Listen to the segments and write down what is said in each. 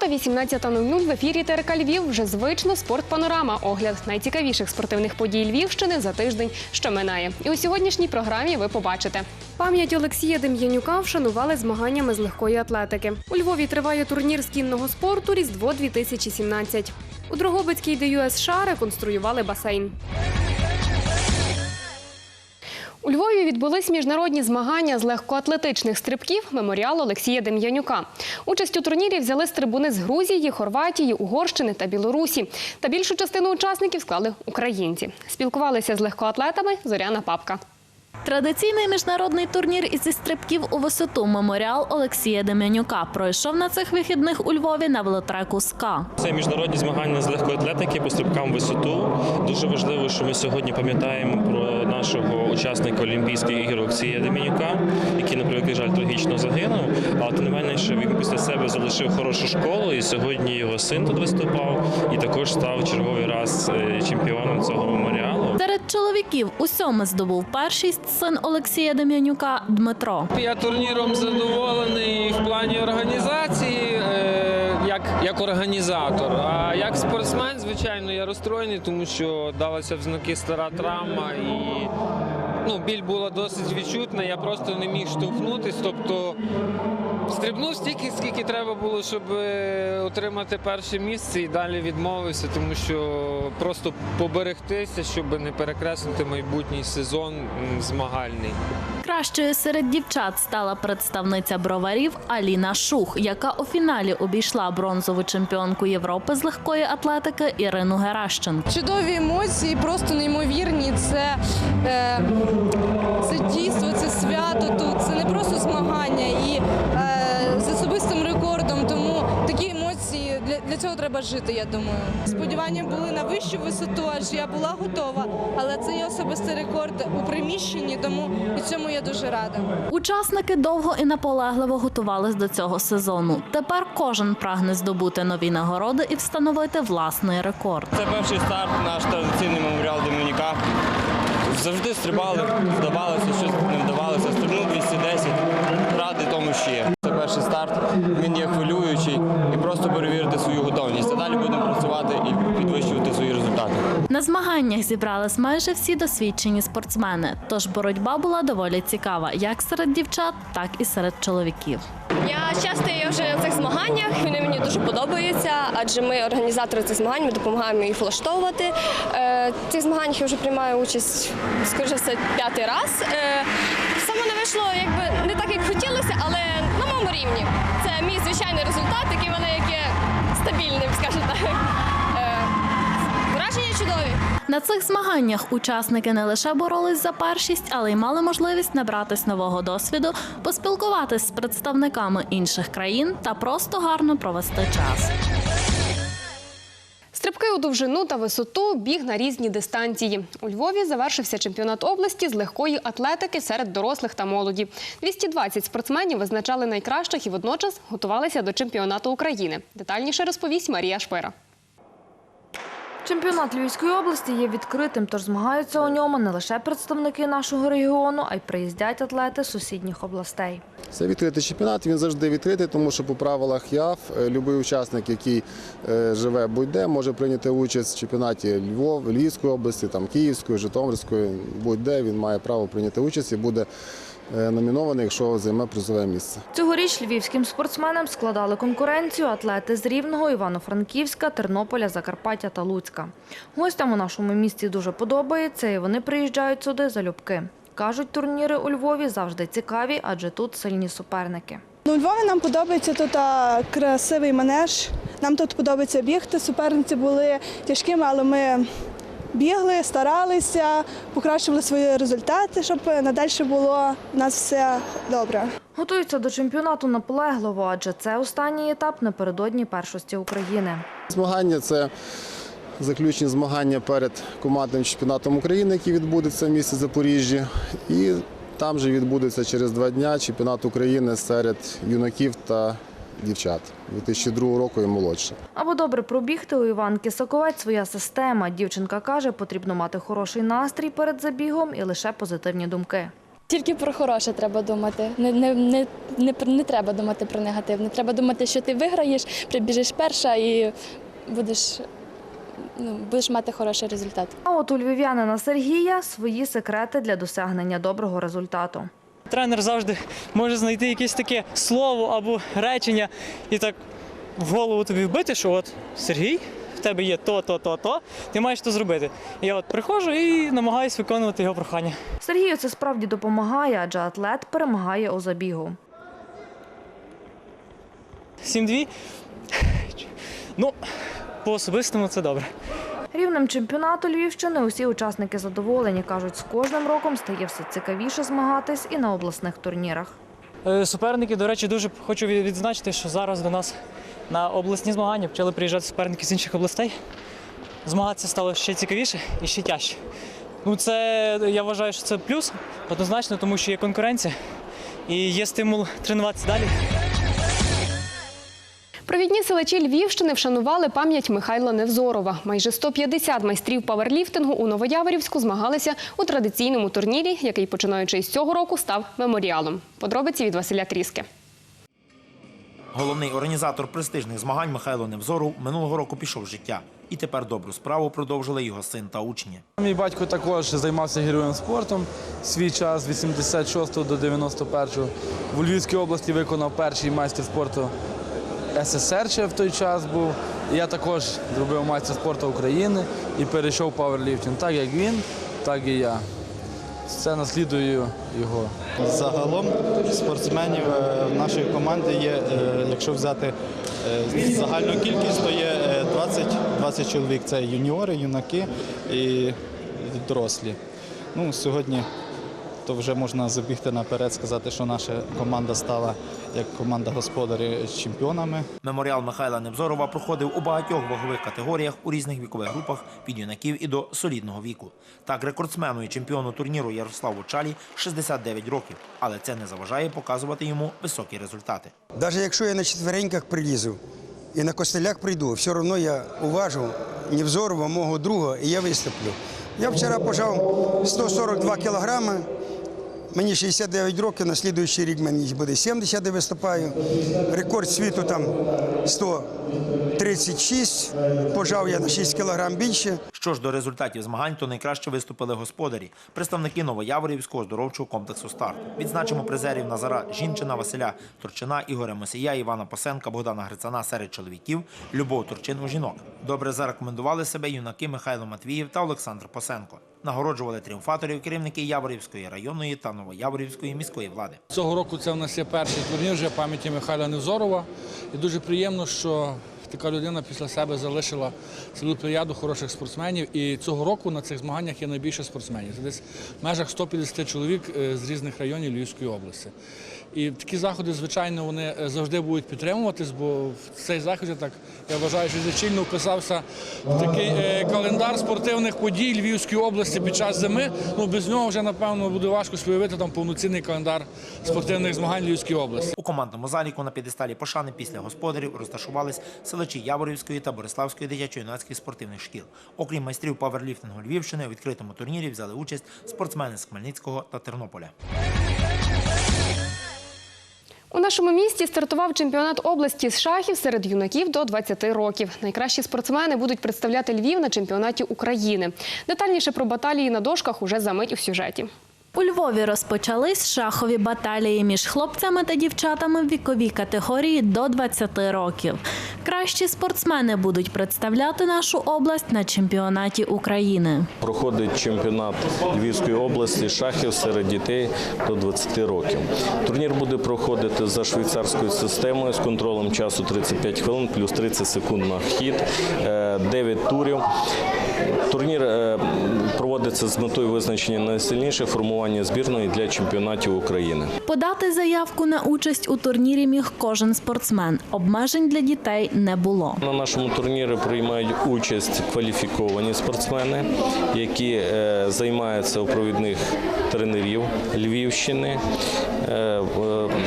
Субота, 18.00 в ефірі ТРК Львів. Вже звично спортпанорама. Огляд найцікавіших спортивних подій Львівщини за тиждень, що минає. І у сьогоднішній програмі ви побачите. Пам'ять Олексія Дем'янюка вшанували змаганнями з легкої атлетики. У Львові триває турнір з кінного спорту Різдво 2017. У Дрогобицькій ДЮС США реконструювали басейн. У Львові відбулись міжнародні змагання з легкоатлетичних стрибків меморіал Олексія Дем'янюка. Участь у турнірі взяли стрибуни з Грузії, Хорватії, Угорщини та Білорусі. Та більшу частину учасників склали українці. Спілкувалися з легкоатлетами Зоряна Папка. Традиційний міжнародний турнір із стрибків у висоту меморіал Олексія Дем'янюка пройшов на цих вихідних у Львові на велотреку СКА. Це міжнародні змагання з легкої атлетики по стрибкам висоту. Дуже важливо, що ми сьогодні пам'ятаємо про нашого учасника Олімпійських ігор Олексія Демінюка, який, на превеликий жаль, трагічно загинув. Але тим не менше він після себе залишив хорошу школу, і сьогодні його син тут виступав і також став черговий раз е, чемпіоном цього меморіалу. Серед чоловіків усьому здобув першість син Олексія Дем'янюка Дмитро. Я турніром задоволений в плані організації, е, як, як організатор. А як спортсмен, звичайно, я розстроєний, тому що далася в знаки стара травма і ну, біль була досить відчутна. Я просто не міг штовхнутись. Тобто стрибнув стільки, скільки треба було, щоб е, отримати перше місце, і далі відмовився, тому що просто поберегтися, щоб не перекреслити майбутній сезон змагальний. Кращою серед дівчат стала представниця броварів Аліна Шух, яка у фіналі обійшла бронзову чемпіонку Європи з легкої атлетики Ірину Геращенко. Чудові емоції, просто неймовірні. Це, е, це дійство, це свято тут. Це не просто змагання і для, цього треба жити. Я думаю. Сподівання були на вищу висоту, аж я була готова. Але це є особистий рекорд у приміщенні, тому і цьому я дуже рада. Учасники довго і наполегливо готувались до цього сезону. Тепер кожен прагне здобути нові нагороди і встановити власний рекорд. Це перший старт, наш традиційний меморіал Дем'яніка. Завжди стрибали, вдавалося, щось не вдавалося. Стрибнув 210, радий тому, що є. Це перший старт, він є хвилюючий і просто перевірити свою готовність. А далі будемо працювати і підвищувати свої результати. На змаганнях зібрались майже всі досвідчені спортсмени, тож боротьба була доволі цікава як серед дівчат, так і серед чоловіків. Я часто є вже на цих змаганнях. Вони мені дуже подобаються, адже ми організатори цих змагань, ми допомагаємо їх влаштовувати. Е, В цих змаганнях я вже приймаю участь скоріше все п'ятий раз. Е, Саме не вийшло якби не так, як хотілося, але на моєму рівні. Це мій звичайний результат, який мене стабільним, скажімо так. Чудові. На цих змаганнях учасники не лише боролись за першість, але й мали можливість набратись нового досвіду, поспілкуватись з представниками інших країн та просто гарно провести час. Стрибки у довжину та висоту, біг на різні дистанції. У Львові завершився чемпіонат області з легкої атлетики серед дорослих та молоді. 220 спортсменів визначали найкращих і водночас готувалися до чемпіонату України. Детальніше розповість Марія Шпира. Чемпіонат Львівської області є відкритим, тож змагаються у ньому не лише представники нашого регіону, а й приїздять атлети з сусідніх областей. Це відкритий чемпіонат, він завжди відкритий, тому що по правилах ЯФ е, будь-який учасник, який е, живе будь-де, може прийняти участь в чемпіонаті Львов, Львівської області, там, Київської, Житомирської, будь-де він має право прийняти участь і буде номінований, якщо займе призове місце. Цьогоріч львівським спортсменам складали конкуренцію атлети з Рівного, Івано-Франківська, Тернополя, Закарпаття та Луцька. Гостям у нашому місті дуже подобається, і вони приїжджають сюди залюбки. Кажуть, турніри у Львові завжди цікаві, адже тут сильні суперники. Ну, у Львові нам подобається тут а, красивий манеж. Нам тут подобається бігти. Суперниці були тяжкими, але ми бігли, старалися, покращували свої результати, щоб надалі було у нас все добре. Готуються до чемпіонату наполегливо, адже це останній етап напередодні першості України. Змагання це заключні змагання перед командним чемпіонатом України, який відбудеться в місті Запоріжжі. І там же відбудеться через два дні чемпіонат України серед юнаків та дівчат 2002 року і молодше. Аби добре пробігти, у Іванки Соковець своя система. Дівчинка каже, потрібно мати хороший настрій перед забігом і лише позитивні думки. тільки про хороше треба думати. Не, не, не, не, не треба думати про негативне. Треба думати, що ти виграєш, прибіжиш перша і будеш, ну, будеш мати хороший результат. А от у львів'янина Сергія свої секрети для досягнення доброго результату. Тренер завжди може знайти якесь таке слово або речення і так в голову тобі вбити, що от Сергій, в тебе є то, то, то, то, ти маєш то зробити. І я от приходжу і намагаюся виконувати його прохання. Сергію це справді допомагає, адже атлет перемагає у забігу. 7-2. Ну, по особистому це добре. Рівнем чемпіонату Львівщини усі учасники задоволені. Кажуть, з кожним роком стає все цікавіше змагатись і на обласних турнірах. Е, Суперники, до речі, дуже хочу відзначити, що зараз до нас на обласні змагання почали приїжджати суперники з інших областей. Змагатися стало ще цікавіше і ще тяжче. Ну, це я вважаю, що це плюс однозначно, тому що є конкуренція і є стимул тренуватися далі. Провідні селачі Львівщини вшанували пам'ять Михайла Невзорова. Майже 150 майстрів паверліфтингу у Новояворівську змагалися у традиційному турнірі, який, починаючи з цього року, став меморіалом. Подробиці від Василя Тріски. Головний організатор престижних змагань Михайло Невзоров минулого року пішов з життя. І тепер добру справу продовжили його син та учні. Мій батько також займався героєм спортом свій час з 86 до 91. В Львівській області виконав перший майстер спорту СССР ще в той час був. Я також зробив майстер спорту України і перейшов в паверліфтинг. Так як він, так і я. Це наслідую його. Загалом спортсменів е, нашої команди є, е, якщо взяти е, загальну кількість, то є е, 20, 20 чоловік. Це юніори, юнаки і дорослі. Ну, сьогодні то вже можна забігти наперед, сказати, що наша команда стала як команда господарів чемпіонами. Меморіал Михайла Невзорова проходив у багатьох вагових категоріях у різних вікових групах від юнаків і до солідного віку. Так, рекордсмену і чемпіону турніру Ярославу Чалі 69 років, але це не заважає показувати йому високі результати. Навіть якщо я на четвереньках прилізу і на костелях прийду, все одно я уважу Невзорова, мого друга, і я виступлю. Я вчора пожав 142 кілограми, мені 69 років, на слідуючий рік мені буде 70, де виступаю. Рекорд світу там 136, пожав я на 6 кілограм більше. Що ж до результатів змагань, то найкраще виступили господарі, представники Новояворівського оздоровчого комплексу «Старт». Відзначимо призерів Назара Жінчина, Василя Турчина, Ігоря Мосія, Івана Посенка, Богдана Грицана серед чоловіків, Любов Турчин у жінок. Добре зарекомендували себе юнаки Михайло Матвіїв та Олександр Посенко. Нагороджували тріумфаторів керівники Яворівської районної та Новояворівської міської влади. Цього року це в нас є перший турнір вже пам'яті Михайла Невзорова. І дуже приємно, що така людина після себе залишила цілу плеяду хороших спортсменів. І цього року на цих змаганнях є найбільше спортсменів. Це десь в межах 150 чоловік е, з різних районів Львівської області. І такі заходи, звичайно, вони е, завжди будуть підтримуватись, бо цей захід, я так я вважаю, що зачільно вписався в такий е, календар спортивних подій Львівської області під час зими. Ну без нього вже напевно буде важко уявити там повноцінний календар спортивних змагань Львівської області. У командному заліку на п'єдесталі пошани після господарів розташувались селачі Яворівської та Бориславської дитячо-юнацьких спортивних шкіл. Окрім майстрів паверліфтингу Львівщини, у відкритому турнірі взяли участь спортсмени з Хмельницького та Тернополя. У нашому місті стартував чемпіонат області з шахів серед юнаків до 20 років. Найкращі спортсмени будуть представляти Львів на чемпіонаті України. Детальніше про баталії на дошках уже за мить у сюжеті. У Львові розпочались шахові баталії між хлопцями та дівчатами в віковій категорії до 20 років. Кращі спортсмени будуть представляти нашу область на чемпіонаті України. Проходить чемпіонат Львівської області шахів серед дітей до 20 років. Турнір буде проходити за швейцарською системою з контролем часу 35 хвилин плюс 30 секунд на хід, 9 турів. Турнір е, проводиться з метою визначення найсильніших формування збірної для чемпіонатів України. Подати заявку на участь у турнірі міг кожен спортсмен. Обмежень для дітей не було. На нашому турнірі приймають участь кваліфіковані спортсмени, які е, займаються у провідних тренерів Львівщини. Е,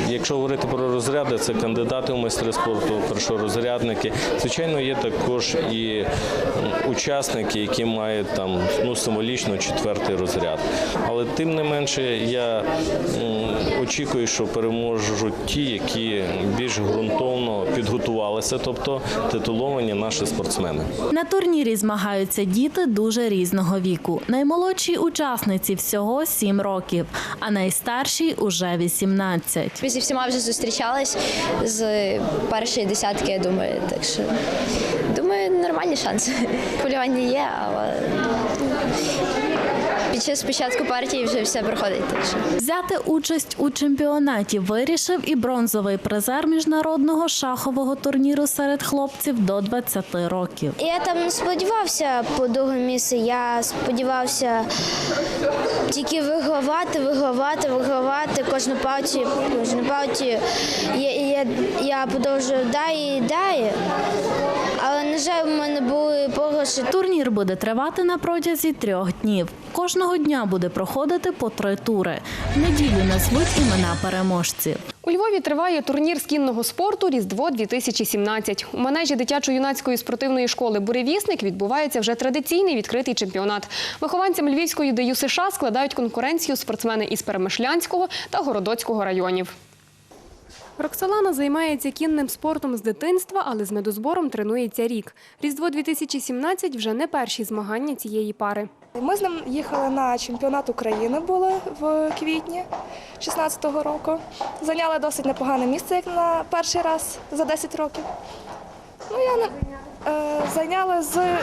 якщо говорити про розряди, це кандидати у майстри спорту, першорозрядники. Звичайно, є також і учасники, які мають там ну символічні фактично четвертий розряд. Але тим не менше я очікую, що переможуть ті, які більш ґрунтовно підготувалися, тобто титуловані наші спортсмени. На турнірі змагаються діти дуже різного віку. Наймолодшій учасниці всього 7 років, а найстаршій уже 18. Ми зі всіма вже зустрічались з першої десятки, я думаю. Так що думаю, нормальні шанси. Полювання є, але під час початку партії вже все проходить. Взяти участь у чемпіонаті вирішив і бронзовий призер міжнародного шахового турніру серед хлопців до 20 років. Я там не сподівався по друге місце. Я сподівався тільки вигравати, вигравати, вигравати кожну партію. Кожну партію я, я, я продовжую далі і далі. На в мене були програші. Турнір буде тривати на протязі трьох днів. Кожного дня буде проходити по три тури. В неділю назвуть імена переможців. У Львові триває турнір з кінного спорту Різдво 2017 У манежі дитячо-юнацької спортивної школи Буревісник відбувається вже традиційний відкритий чемпіонат. Вихованцям Львівської ДЮ США складають конкуренцію спортсмени із Перемишлянського та Городоцького районів. Роксолана займається кінним спортом з дитинства, але з медозбором тренується рік. Різдво 2017 вже не перші змагання цієї пари. Ми з ним їхали на чемпіонат України були в квітні 16-го року. Зайняли досить непогане місце, як на перший раз за 10 років. Ну, я не... е, зайняли з 30,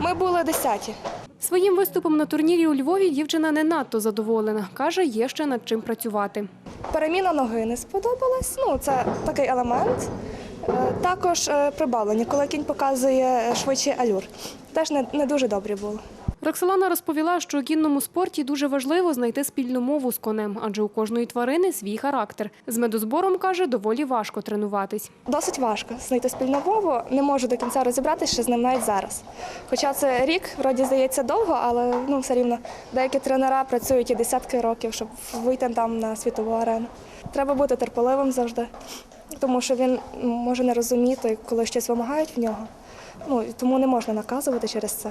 ми були 10. Своїм виступом на турнірі у Львові дівчина не надто задоволена. Каже, є ще над чим працювати. Переміна ноги не сподобалась. Ну, це такий елемент. Е, Також е, прибавлення, коли кінь показує швидший алюр. Теж не, не дуже добре були. Роксолана розповіла, що у кінному спорті дуже важливо знайти спільну мову з конем, адже у кожної тварини свій характер. З медозбором каже, доволі важко тренуватись. Досить важко знайти спільну мову. Не можу до кінця розібратися ще з ним навіть зараз. Хоча це рік, вроді здається довго, але ну все рівно деякі тренера працюють і десятки років, щоб вийти там на світову арену. Треба бути терпеливим завжди, тому що він може не розуміти, коли щось вимагають в нього. Ну тому не можна наказувати через це.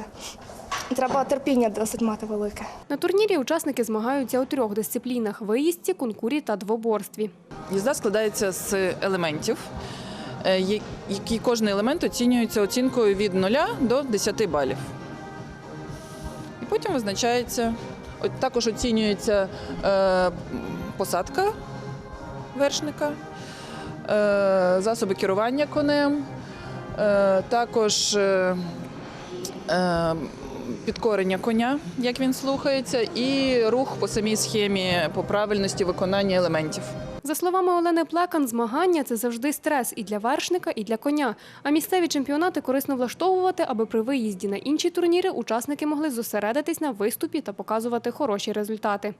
Треба терпіння досить мати велике. На турнірі учасники змагаються у трьох дисциплінах: виїздці, конкурі та двоборстві. Їзда складається з елементів, е, які кожен елемент оцінюється оцінкою від 0 до 10 балів. І потім визначається, також оцінюється е, посадка вершника, е, засоби керування конем, також підкорення коня, як він слухається, і рух по самій схемі по правильності виконання елементів. За словами Олени Плекан, змагання це завжди стрес і для вершника, і для коня. А місцеві чемпіонати корисно влаштовувати, аби при виїзді на інші турніри учасники могли зосередитись на виступі та показувати хороші результати.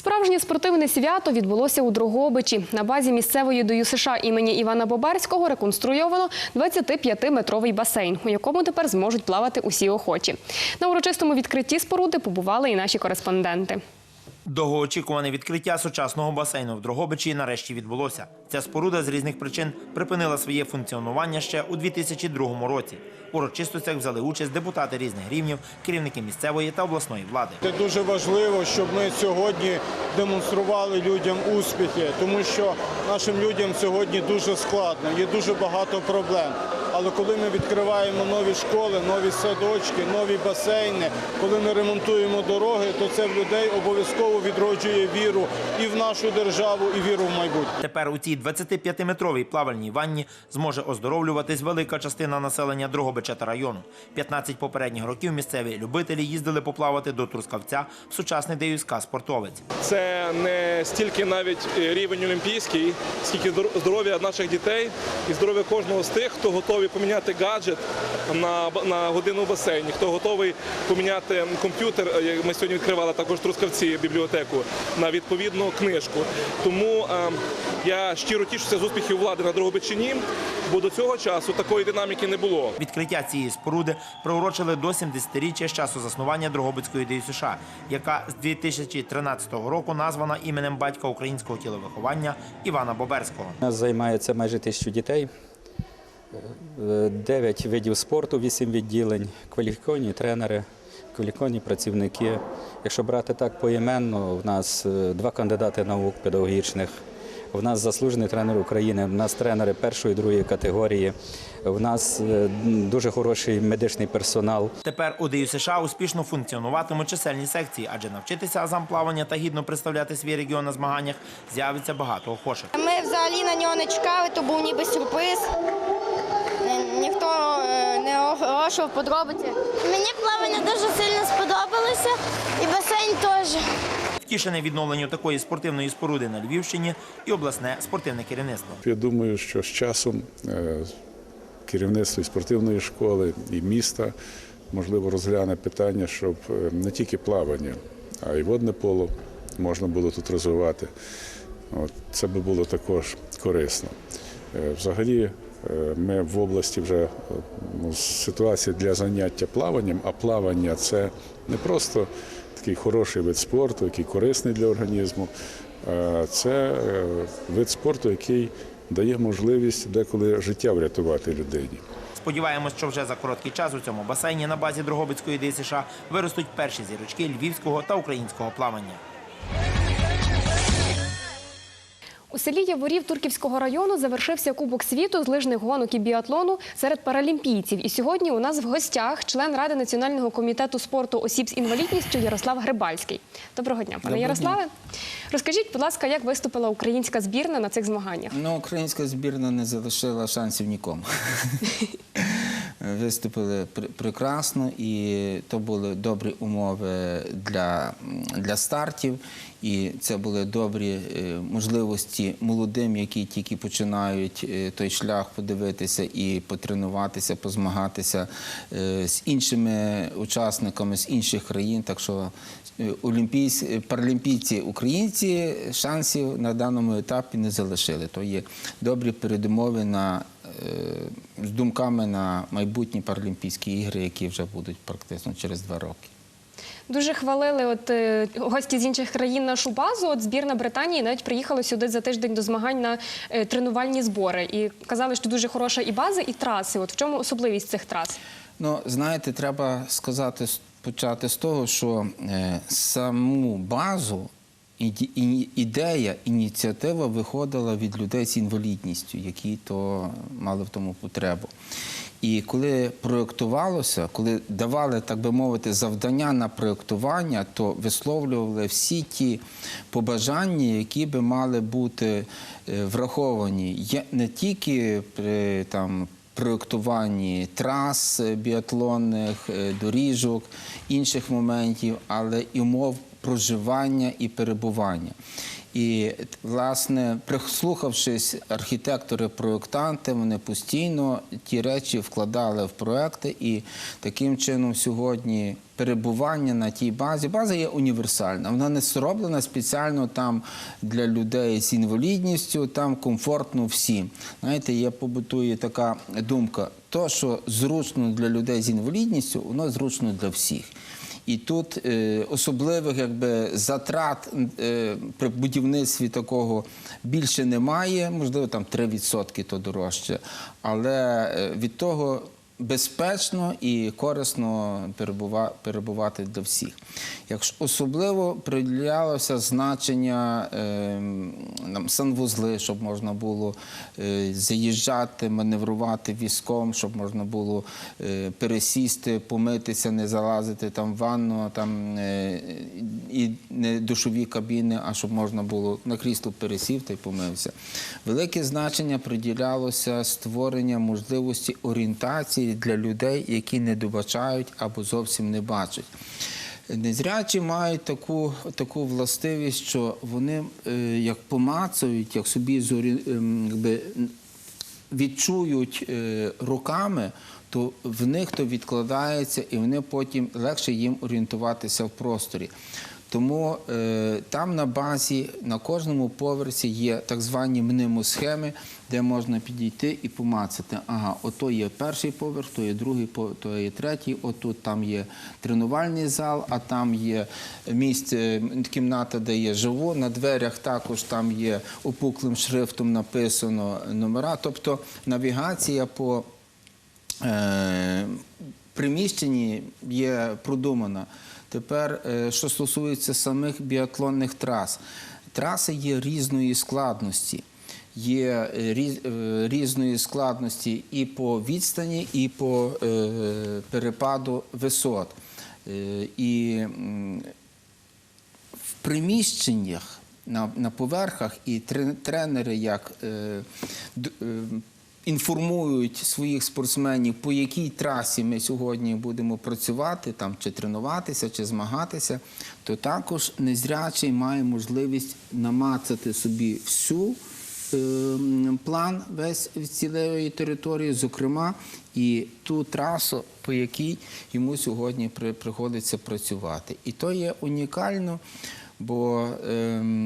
Справжнє спортивне свято відбулося у Дрогобичі. На базі місцевої дою США імені Івана Боберського реконструйовано 25-метровий басейн, у якому тепер зможуть плавати усі охочі. На урочистому відкритті споруди побували і наші кореспонденти. Довгоочікуване відкриття сучасного басейну в Дрогобичі нарешті відбулося. Ця споруда з різних причин припинила своє функціонування ще у 2002 році. У урочистостях взяли участь депутати різних рівнів, керівники місцевої та обласної влади. Це дуже важливо, щоб ми сьогодні демонстрували людям успіхи, тому що нашим людям сьогодні дуже складно, є дуже багато проблем. Але коли ми відкриваємо нові школи, нові садочки, нові басейни, коли ми ремонтуємо дороги, то це в людей обов'язково відроджує віру і в нашу державу, і віру в майбутнє. Тепер у цій 25-метровій плавальній ванні зможе оздоровлюватись велика частина населення Дрогобича та району. 15 попередніх років місцеві любителі їздили поплавати до Трускавця в сучасний ДЮСК спортовець. Це не стільки навіть е, рівень олімпійський, скільки здоров'я наших дітей і здоров'я кожного з тих, хто готовий поміняти гаджет на, на годину в басейні, хто готовий поміняти комп'ютер. е, як Ми сьогодні відкривали також Трускавці бібліотеку на відповідну книжку. Тому е, я щиро тішуся з успіхів влади на Дрогобичині, бо до цього часу такої динаміки не було. Відкриття цієї споруди приурочили до 70-річчя з часу заснування Дрогобицької ДЮСШ, яка з 2013 року названа іменем батька українського тіловиховання Івана Боберського. У нас займається майже тисячу дітей. Е, Дев'ять видів спорту, 8 відділень, кваліфіковані тренери, кваліфіковані працівники. Якщо брати так поіменно, в нас е, два кандидати наук педагогічних. В нас заслужений тренер України, в нас тренери першої другої категорії, в нас е, дуже хороший медичний персонал. Тепер у ДЮ США успішно функціонуватимуть чисельні секції, адже навчитися азам плавання та гідно представляти свій регіон на змаганнях з'явиться багато охочих. Ми взагалі на нього не чекали, то був ніби сюрприз. Ніхто е, не оголошував подробиці. Мені плавання дуже сильно сподобалося і басейн теж. Втішене відновленню такої спортивної споруди на Львівщині і обласне спортивне керівництво. Я думаю, що з часом е, керівництво і спортивної школи і міста можливо розгляне питання, щоб е, не тільки плавання, а й водне поло можна було тут розвивати. От, це би було також корисно. Е, Взагалі, ми в області вже ну, ситуація для заняття плаванням, а плавання це не просто такий хороший вид спорту, який корисний для організму. Це е, вид спорту, який дає можливість деколи життя врятувати людині. Сподіваємось, що вже за короткий час у цьому басейні на базі Дрогобицької ДСШ виростуть перші зірочки львівського та українського плавання. У селі Яворів Турківського району завершився Кубок світу з лижних гонок і біатлону серед паралімпійців. І сьогодні у нас в гостях член Ради національного комітету спорту осіб з інвалідністю Ярослав Грибальський. Доброго дня, пане Доброго Ярославе. Розкажіть, будь ласка, як виступила українська збірна на цих змаганнях? Ну, українська збірна не залишила шансів нікому. Виступили пр- прекрасно, і то були добрі умови для, для стартів. І це були добрі е, можливості молодим, які тільки починають е, той шлях подивитися і потренуватися, позмагатися е, з іншими учасниками з інших країн. Так що е, паралімпійці українці шансів на даному етапі не залишили. То є добрі передумови на з думками на майбутні паралімпійські ігри, які вже будуть практично через два роки. Дуже хвалили от е, гості з інших країн нашу базу. От збірна Британії навіть приїхала сюди за тиждень до змагань на е, тренувальні збори і казали, що дуже хороша і база, і траси. От в чому особливість цих трас? Ну, знаєте, треба сказати, почати з того, що е, саму базу, ідея, ініціатива виходила від людей з інвалідністю, які то мали в тому потребу. І коли проєктувалося, коли давали, так би мовити, завдання на проєктування, то висловлювали всі ті побажання, які би мали бути е, враховані не тільки при там проєктуванні трас біатлонних, е, доріжок, інших моментів, але і умов проживання і перебування. І власне, прислухавшись архітектори-проєктанти, вони постійно ті речі вкладали в проекти, і таким чином сьогодні перебування на тій базі. База є універсальна. Вона не зроблена спеціально там для людей з інвалідністю, там комфортно всім. Знаєте, є побутує така думка: то, що зручно для людей з інвалідністю, воно зручно для всіх. І тут е, особливих якби, затрат е, при будівництві такого більше немає, можливо, там 3% то дорожче. Але е, від того безпечно і корисно перебувати для всіх. Якщо особливо приділялося значення е, нам, санвузли, щоб можна було е, заїжджати, маневрувати візком, щоб можна було е, пересісти, помитися, не залазити там в ванну, там е, і не душові кабіни, а щоб можна було на крісло пересів та й помився. Велике значення приділялося створення можливості орієнтації для людей, які не добачають або зовсім не бачать. Незрячі мають таку, таку властивість, що вони е, як помацують, як собі зорі, ем, якби, відчують е, руками, то в них то відкладається, і вони потім легше їм орієнтуватися в просторі. Тому е, там на базі на кожному поверсі є так звані мнемосхеми, де можна підійти і помацати. Ага, ото є перший поверх, то є другий, то є третій. Отут там є тренувальний зал, а там є місце, кімната, де є живо. На дверях також там є опуклим шрифтом написано номера. Тобто навігація по е, приміщенні є продумана. Тепер, е, що стосується самих біатлонних трас, траси є різної складності. Є е, е, різної складності і по відстані, і по перепаду висот. І в приміщеннях на, поверхах і тренери як інформують своїх спортсменів, по якій трасі ми сьогодні будемо працювати, там чи тренуватися, чи змагатися, то також незрячий має можливість намацати собі всю е, план весь цілої території, зокрема, і ту трасу, по якій йому сьогодні при- приходиться працювати. І то є унікально, бо ем,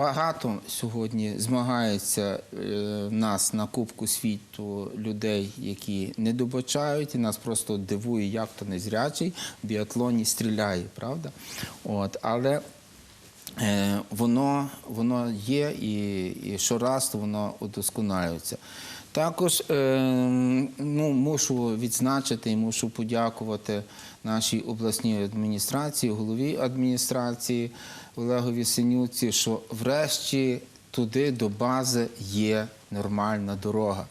багато сьогодні змагається е, нас на Кубку світу людей, які не добачають, і нас просто дивує, як то незрячий в біатлоні стріляє, правда? От, але Е, воно, воно є і, і щораз воно удосконалюється. Також е, ну, мушу відзначити і мушу подякувати нашій обласній адміністрації, голові адміністрації Олегові Синюці, що врешті туди до бази є нормальна дорога.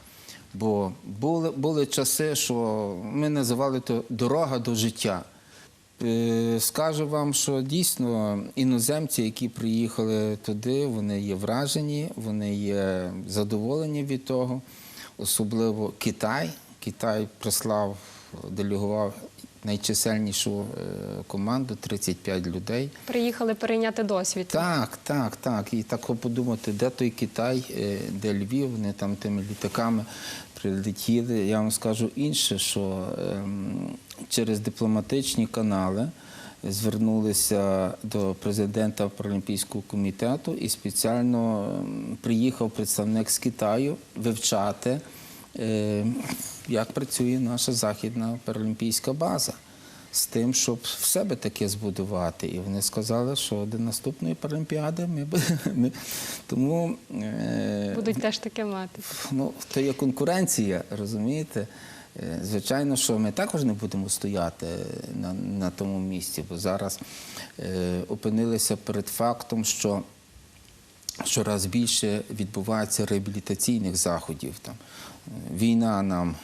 Бо були, були часи, що ми називали то дорога до життя. Е, Скажу вам, що дійсно іноземці, які приїхали туди, вони є вражені, вони є задоволені від того. Особливо Китай. Китай прислав, делегував найчисельнішу е, команду 35 людей. Приїхали перейняти досвід. Так, так, так. І так подумати, де той Китай, е, де Львів, вони там тими літаками прилетіли. Я вам скажу інше, що ем, через дипломатичні канали звернулися до президента Паралімпійського комітету і спеціально ем, приїхав представник з Китаю вивчати, як працює наша західна паралімпійська база з тим, щоб в себе таке збудувати. І вони сказали, що до наступної паралімпіади ми, ми тому е, Будуть теж таке мати. ну, то є конкуренція, розумієте? Е, Звичайно, що ми також не будемо стояти на, на тому місці, бо зараз е, опинилися перед фактом, що щораз більше відбувається реабілітаційних заходів. Там. Війна нам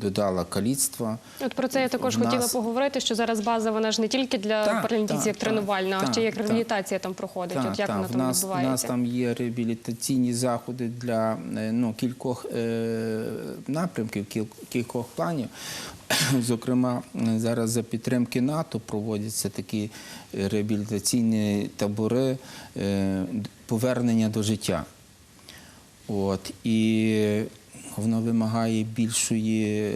додала каліцтва. От про це я також нас- хотіла поговорити, що зараз база вона ж не тільки для Так, паралімпійців так, як тренувальна, а так, ще як реабілітація там проходить. От як вона там відбувається? нас там є реабілітаційні заходи для е, ну, кількох е, напрямків, кіл- кількох планів. Зокрема, зараз за підтримки НАТО проводяться такі реабілітаційні табори е, повернення до життя. От, і воно вимагає більшої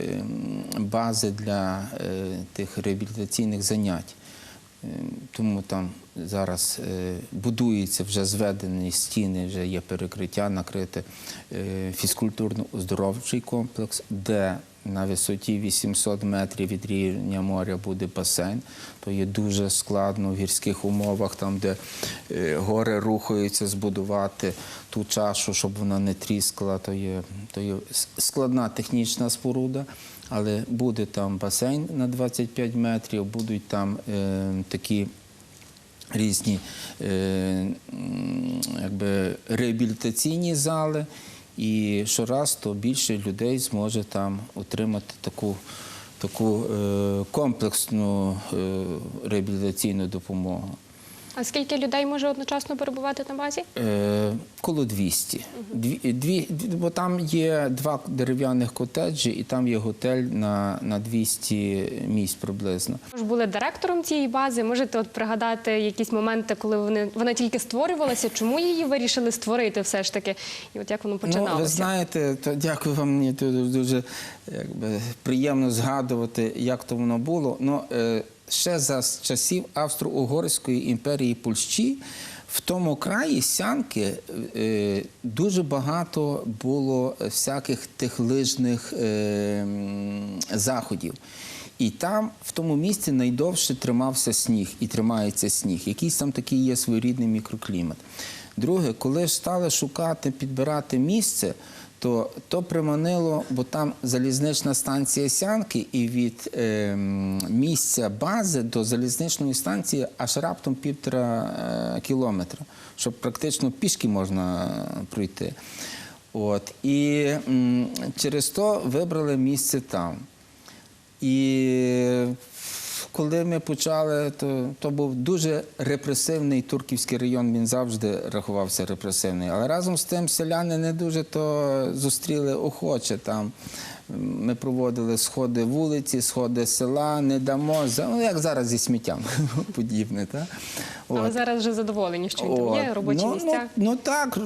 бази для е, тих реабілітаційних занять. Е, Тому там зараз е, будуються вже зведені стіни, вже є перекриття, накрите е, фізкультурно-оздоровчий комплекс, де на висоті 800 метрів від рівня моря буде басейн. То є дуже складно в гірських умовах, там, де е, гори рухаються, збудувати ту чашу, щоб вона не тріскала. То є, то є складна технічна споруда. Але буде там басейн на 25 метрів, будуть там е, такі різні е, якби, реабілітаційні зали, і щораз то більше людей зможе там отримати таку, таку е, комплексну е, реабілітаційну допомогу. А скільки людей може одночасно перебувати на базі? Е, коло 200. Дві, дві, бо там є два дерев'яних котеджі, і там є готель на, на 200 місць приблизно. Ви ж були директором цієї бази. Можете от пригадати якісь моменти, коли вони вона тільки створювалася? Чому її вирішили створити все ж таки? І от як воно починалося? Ну, ви знаєте, то дякую вам. Мені дуже, якби, приємно згадувати, як то воно було. Ну, е, ще за часів Австро-Угорської імперії Польщі в тому краї сянки е, дуже багато було всяких тих лижних е, заходів. І там, в тому місці, найдовше тримався сніг і тримається сніг. Якийсь там такий є своєрідний мікроклімат. Друге, коли ж стали шукати, підбирати місце, то то приманило, бо там залізнична станція Сянки, і від е, місця бази до залізничної станції аж раптом півтора е, кілометра, щоб практично пішки можна пройти. От. І м, через то вибрали місце там. І коли ми почали, то, то був дуже репресивний Турківський район, він завжди рахувався репресивний. Але разом з тим селяни не дуже то зустріли охоче там. Ми проводили сходи вулиці, сходи села, не дамо, ну, як зараз зі сміттям подібне. Та? Але От. зараз вже задоволені, що він там є, робочі ну, місця. Ну, ну так,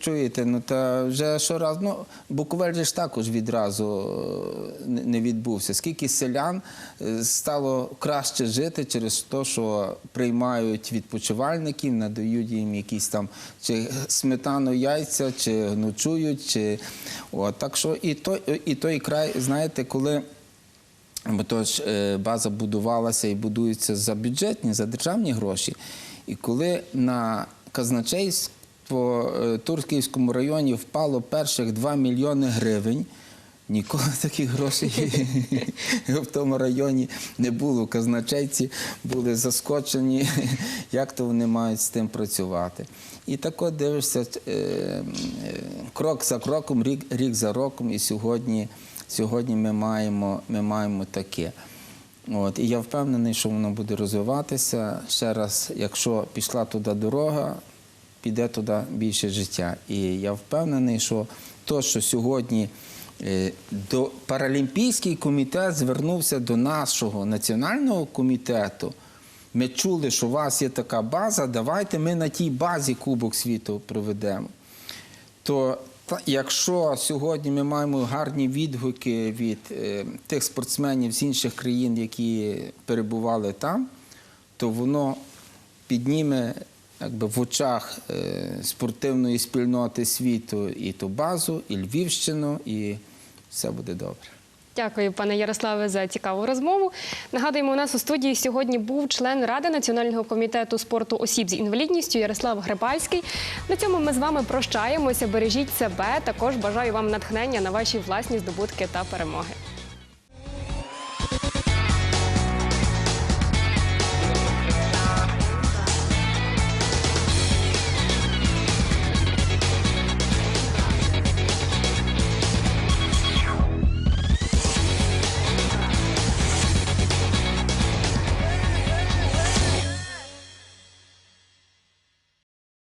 чуєте, ну та вже щораз, ну Буковель же ж також відразу е, не- не відбувся. Скільки селян е, стало краще жити через те, що приймають відпочивальників, надають їм якісь там чи сметану, яйця, чи ночують, чи от так що і той, і той край, знаєте, коли. Бо е, база будувалася і будується за бюджетні, за державні гроші. І коли на казначейство е, Турківському районі впало перших 2 мільйони гривень, ніколи таких грошей в тому районі не було. Казначейці були заскочені, як то вони мають з тим працювати. І так от дивишся е, крок за кроком, рік, рік за роком, і сьогодні. Сьогодні ми маємо, ми маємо таке. От, і я впевнений, що воно буде розвиватися. Ще раз, якщо пішла туди дорога, піде туди більше життя. І я впевнений, що то, що сьогодні е, до Паралімпійський комітет звернувся до нашого національного комітету. Ми чули, що у вас є така база, давайте ми на тій базі Кубок світу проведемо то якщо сьогодні ми маємо гарні відгуки від е, тих спортсменів з інших країн, які перебували там, то воно підніме якби, в очах е, спортивної спільноти світу і ту базу, і Львівщину, і все буде добре. Дякую, пане Ярославе, за цікаву розмову. Нагадуємо, у нас у студії сьогодні був член Ради Національного комітету спорту осіб з інвалідністю Ярослав Грибальський. На цьому ми з вами прощаємося. Бережіть себе. Також бажаю вам натхнення на ваші власні здобутки та перемоги.